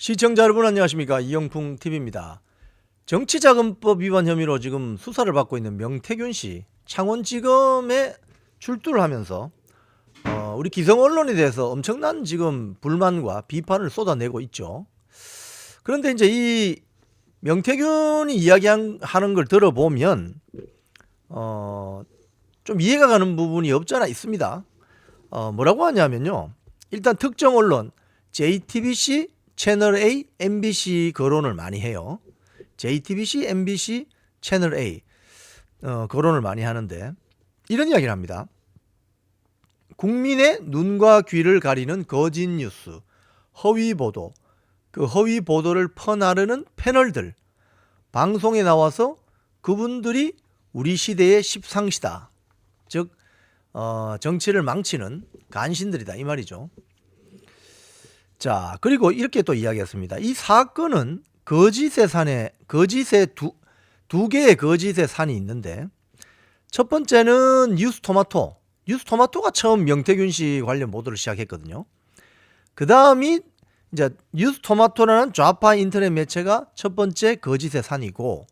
시청자 여러분 안녕하십니까 이영풍 TV입니다. 정치자금법 위반 혐의로 지금 수사를 받고 있는 명태균 씨 창원지검에 출두를 하면서 어, 우리 기성 언론에 대해서 엄청난 지금 불만과 비판을 쏟아내고 있죠. 그런데 이제 이 명태균이 이야기하는 걸 들어보면 어, 좀 이해가 가는 부분이 없잖아 있습니다. 어, 뭐라고 하냐면요. 일단 특정 언론 JTBC, 채널 A, MBC 거론을 많이 해요. JTBC, MBC, 채널 A 어, 거론을 많이 하는데 이런 이야기를 합니다. 국민의 눈과 귀를 가리는 거짓 뉴스, 허위 보도, 그 허위 보도를 퍼나르는 패널들, 방송에 나와서 그분들이 우리 시대의 십상시다. 즉 어, 정치를 망치는 간신들이다 이 말이죠. 자 그리고 이렇게 또 이야기했습니다. 이 사건은 거짓의 산에 거짓의 두, 두 개의 거짓의 산이 있는데 첫 번째는 뉴스 토마토. 뉴스 토마토가 처음 명태균 씨 관련 보도를 시작했거든요. 그 다음이 이제 뉴스 토마토라는 좌파 인터넷 매체가 첫 번째 거짓의 산이고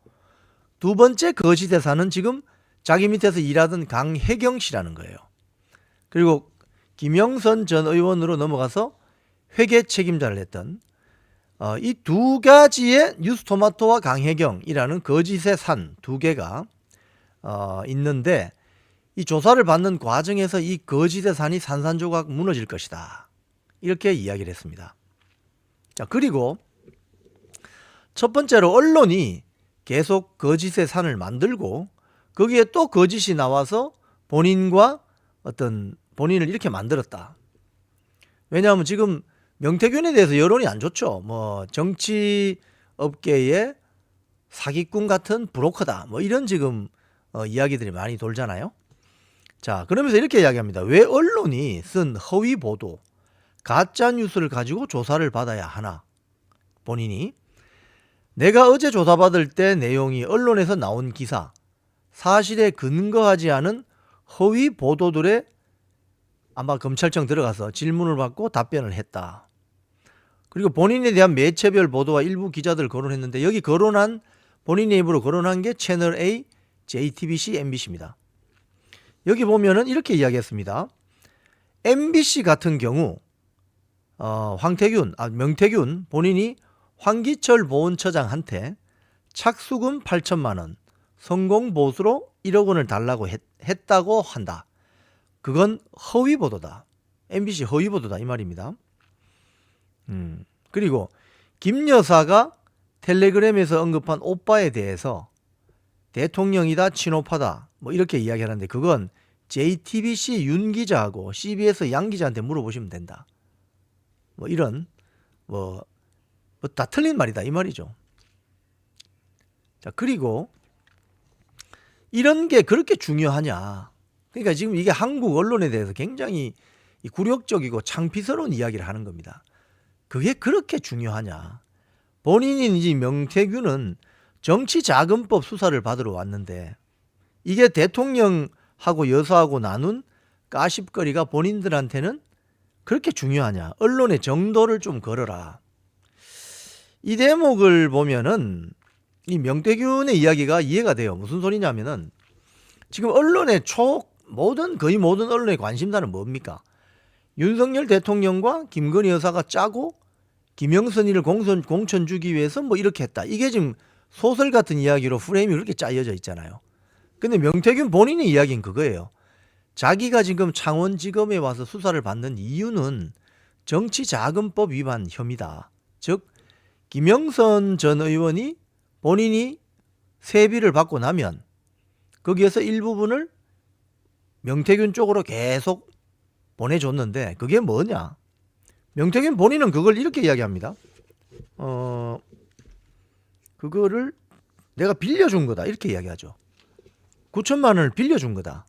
두 번째 거짓의 산은 지금 자기 밑에서 일하던 강혜경 씨라는 거예요. 그리고 김영선 전 의원으로 넘어가서 회계 책임자를 했던 어, 이 두 가지의 뉴스토마토와 강혜경이라는 거짓의 산 두 개가 어, 있는데 이 조사를 받는 과정에서 이 거짓의 산이 산산조각 무너질 것이다. 이렇게 이야기를 했습니다. 자, 그리고 첫 번째로 언론이 계속 거짓의 산을 만들고 거기에 또 거짓이 나와서 본인과 어떤 본인을 이렇게 만들었다. 왜냐하면 지금 명태균에 대해서 여론이 안 좋죠. 뭐 정치 업계의 사기꾼 같은 브로커다. 뭐 이런 지금 어, 이야기들이 많이 돌잖아요. 자, 그러면서 이렇게 이야기합니다. 왜 언론이 쓴 허위 보도, 가짜 뉴스를 가지고 조사를 받아야 하나? 본인이 내가 어제 조사받을 때 내용이 언론에서 나온 기사, 사실에 근거하지 않은 허위 보도들에 아마 검찰청 들어가서 질문을 받고 답변을 했다. 그리고 본인에 대한 매체별 보도와 일부 기자들 거론했는데 여기 거론한 본인의 입으로 거론한 게 채널 A, JTBC, MBC입니다. 여기 보면은 이렇게 이야기했습니다. MBC 같은 경우 어, 황태균, 아, 명태균 본인이 황기철 보훈처장한테 착수금 8천만 원, 성공 보수로 1억 원을 달라고 했, 했다고 한다. 그건 허위 보도다. MBC 허위 보도다 이 말입니다. 음. 그리고 김 여사가 텔레그램에서 언급한 오빠에 대해서 대통령이다 친오파다 뭐 이렇게 이야기하는데 그건 JTBC 윤 기자하고 CBS 양 기자한테 물어보시면 된다. 뭐 이런 뭐 다 틀린 말이다 이 말이죠. 자 그리고 이런 게 그렇게 중요하냐? 그러니까 지금 이게 한국 언론에 대해서 굉장히 이 굴욕적이고 창피스러운 이야기를 하는 겁니다. 그게 그렇게 중요하냐? 본인인 이 명태균은 정치자금법 수사를 받으러 왔는데 이게 대통령하고 여사하고 나눈 까십거리가 본인들한테는 그렇게 중요하냐? 언론의 정도를 좀 걸어라. 이 대목을 보면은 이 명태균의 이야기가 이해가 돼요. 무슨 소리냐면은 지금 언론의 초 모든 거의 모든 언론의 관심사는 뭡니까? 윤석열 대통령과 김건희 여사가 짜고 김영선이를 공천, 공천 주기 위해서 뭐 이렇게 했다. 이게 지금 소설 같은 이야기로 프레임이 그렇게 짜여져 있잖아요. 근데 명태균 본인의 이야기는 그거예요. 자기가 지금 창원지검에 와서 수사를 받는 이유는 정치자금법 위반 혐의다. 즉 김영선 전 의원이 본인이 세비를 받고 나면 거기에서 일부분을 명태균 쪽으로 계속 보내줬는데 그게 뭐냐? 명태균 본인은 그걸 이렇게 이야기합니다. 어, 그거를 내가 빌려준 거다 이렇게 이야기하죠. 9천만 원을 빌려준 거다.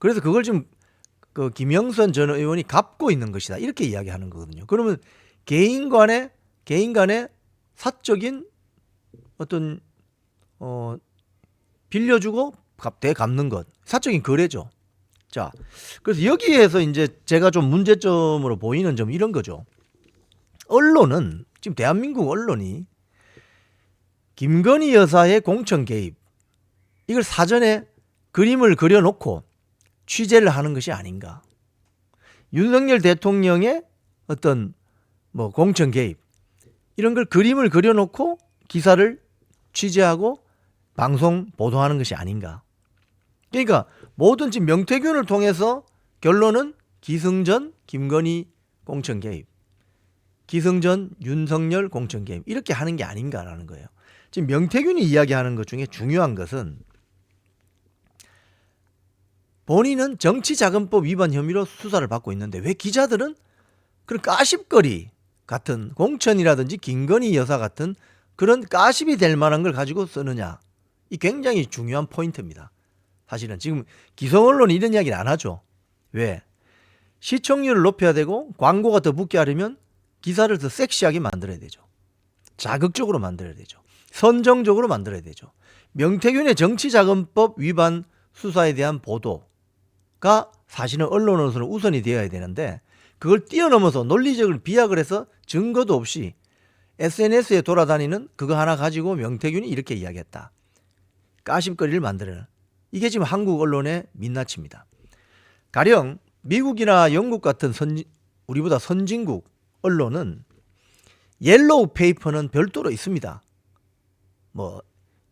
그래서 그걸 지금 그 김영선 전 의원이 갚고 있는 것이다 이렇게 이야기하는 거거든요. 그러면 개인 간의 개인 간의 사적인 어떤 어 빌려주고 갚, 대 갚는 것 사적인 거래죠. 자, 그래서 여기에서 이제 제가 좀 문제점으로 보이는 점 이런 거죠. 언론은 지금 대한민국 언론이 김건희 여사의 공천 개입 이걸 사전에 그림을 그려놓고 취재를 하는 것이 아닌가. 윤석열 대통령의 어떤 뭐 공천 개입 이런 걸 그림을 그려놓고 기사를 취재하고 방송 보도하는 것이 아닌가. 그러니까 모든 지금 명태균을 통해서 결론은 기승전 김건희 공천 개입, 기승전 윤석열 공천 개입 이렇게 하는 게 아닌가라는 거예요. 지금 명태균이 이야기하는 것 중에 중요한 것은 본인은 정치자금법 위반 혐의로 수사를 받고 있는데 왜 기자들은 그런 까십거리 같은 공천이라든지 김건희 여사 같은 그런 까십이 될 만한 걸 가지고 쓰느냐 이 굉장히 중요한 포인트입니다. 사실은 지금 기성 언론이 이런 이야기를 안 하죠. 왜? 시청률을 높여야 되고 광고가 더 붙게 하려면 기사를 더 섹시하게 만들어야 되죠. 자극적으로 만들어야 되죠. 선정적으로 만들어야 되죠. 명태균의 정치자금법 위반 수사에 대한 보도가 사실은 언론으로서는 우선이 되어야 되는데 그걸 뛰어넘어서 논리적으로 비약을 해서 증거도 없이 SNS에 돌아다니는 그거 하나 가지고 명태균이 이렇게 이야기했다. 까심거리를 만들어는 이게 지금 한국 언론의 민낯입니다. 가령 미국이나 영국 같은 선 우리보다 선진국 언론은 옐로우 페이퍼는 별도로 있습니다. 뭐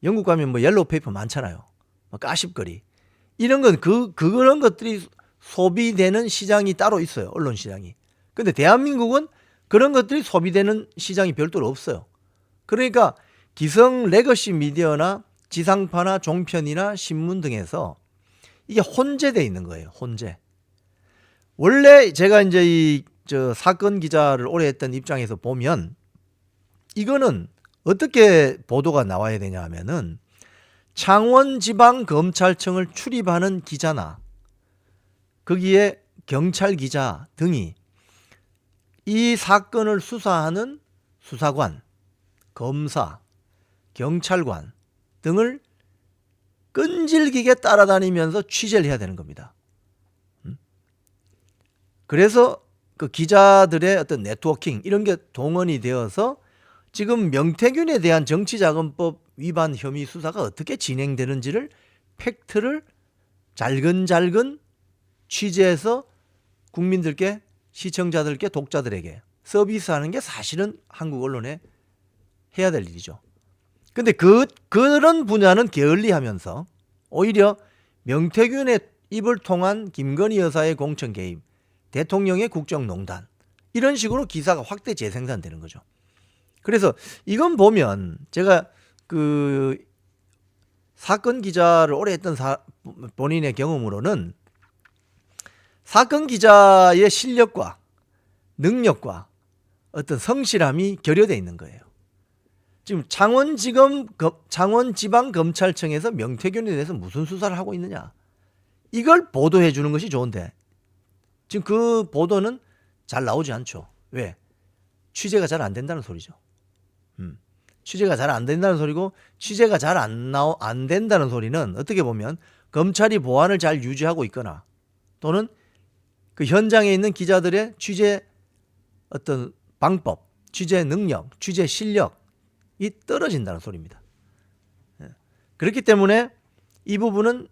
영국 가면 뭐 옐로우 페이퍼 많잖아요. 뭐 까십거리 이런 건 그 그런 것들이 소비되는 시장이 따로 있어요. 언론 시장이. 근데 대한민국은 그런 것들이 소비되는 시장이 별도로 없어요. 그러니까 기성 레거시 미디어나 지상파나 종편이나 신문 등에서 이게 혼재돼 있는 거예요. 혼재. 원래 제가 이제 이 저 사건 기자를 오래 했던 입장에서 보면 이거는 어떻게 보도가 나와야 되냐 하면은 창원지방검찰청을 출입하는 기자나 거기에 경찰 기자 등이 이 사건을 수사하는 수사관, 검사, 경찰관 등을 끈질기게 따라다니면서 취재를 해야 되는 겁니다. 음? 그래서 그 기자들의 어떤 네트워킹 이런 게 동원이 되어서 지금 명태균에 대한 정치자금법 위반 혐의 수사가 어떻게 진행되는지를 팩트를 잘근잘근 취재해서 국민들께 시청자들께 독자들에게 서비스하는 게 사실은 한국 언론에 해야 될 일이죠. 근데 그 그런 분야는 게을리 하면서 오히려 명태균의 입을 통한 김건희 여사의 공천 개입, 대통령의 국정농단 이런 식으로 기사가 확대 재생산되는 거죠. 그래서 이건 보면 제가 그 사건 기자를 오래 했던 사, 본인의 경험으로는 사건 기자의 실력과 능력과 어떤 성실함이 결여돼 있는 거예요. 지금 창원지검 창원지방검찰청에서 명태균에 대해서 무슨 수사를 하고 있느냐 이걸 보도해 주는 것이 좋은데 지금 그 보도는 잘 나오지 않죠. 왜? 취재가 잘 안 된다는 소리죠. 음. 취재가 잘 안 된다는 소리고 취재가 잘 안 나오 안 된다는 소리는 어떻게 보면 검찰이 보안을 잘 유지하고 있거나 또는 그 현장에 있는 기자들의 취재 어떤 방법, 취재 능력, 취재 실력 이 떨어진다는 소리입니다. 예. 그렇기 때문에 이 부분은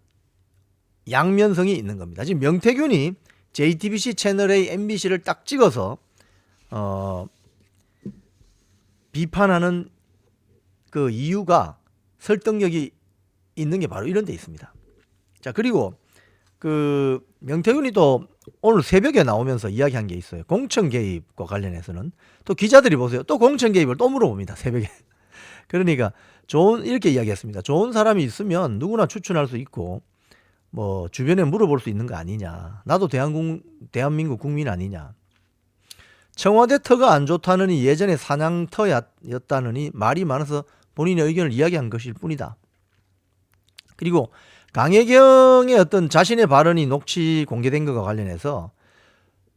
양면성이 있는 겁니다. 지금 명태균이 JTBC 채널 A, MBC를 딱 찍어서 어, 비판하는 그 이유가 설득력이 있는 게 바로 이런 데 있습니다. 자, 그리고 그 명태균이 또 오늘 새벽에 나오면서 이야기한 게 있어요. 공천 개입과 관련해서는 또 기자들이 보세요. 또 공천 개입을 또 물어봅니다. 새벽에. 그러니까 좋은 이렇게 이야기했습니다. 좋은 사람이 있으면 누구나 추천할 수 있고 뭐 주변에 물어볼 수 있는 거 아니냐. 나도 대한국 대한민국 국민 아니냐. 청와대 터가 안 좋다느니 예전에 사냥터였다느니 말이 많아서 본인의 의견을 이야기한 것일 뿐이다. 그리고 강혜경의 어떤 자신의 발언이 녹취 공개된 것과 관련해서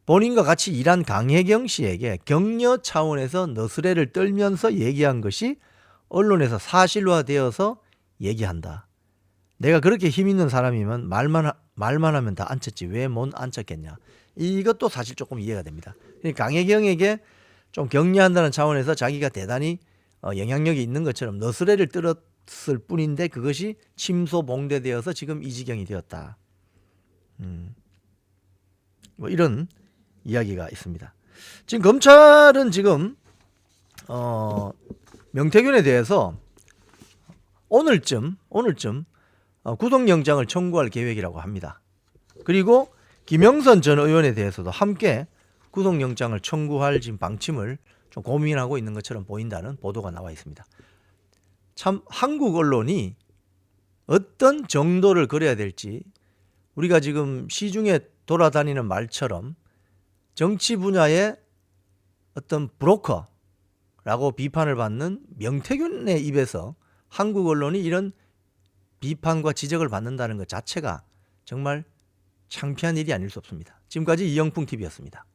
본인과 같이 일한 강혜경 씨에게 격려 차원에서 너스레를 떨면서 얘기한 것이 언론에서 사실화되어서 얘기한다. 내가 그렇게 힘 있는 사람이면 말만 하- 말만 하면 다 앉혔지 왜 못 앉혔겠냐. 이것도 사실 조금 이해가 됩니다. 그러니까 강혜경에게 좀 격려한다는 차원에서 자기가 대단히 어, 영향력이 있는 것처럼 너스레를 떨었을 뿐인데 그것이 침소봉대되어서 지금 이 지경이 되었다. 음. 뭐 이런 이야기가 있습니다. 지금 검찰은 지금 어, 명태균에 대해서 오늘쯤 오늘쯤 어, 구속영장을 청구할 계획이라고 합니다. 그리고 김영선 전 의원에 대해서도 함께 구속영장을 청구할 지금 방침을 좀 고민하고 있는 것처럼 보인다는 보도가 나와 있습니다. 참 한국 언론이 어떤 정도를 그려야 될지 우리가 지금 시중에 돌아다니는 말처럼 정치 분야의 어떤 브로커 라고 비판을 받는 명태균의 입에서 한국 언론이 이런 비판과 지적을 받는다는 것 자체가 정말 창피한 일이 아닐 수 없습니다. 지금까지 이영풍 TV였습니다.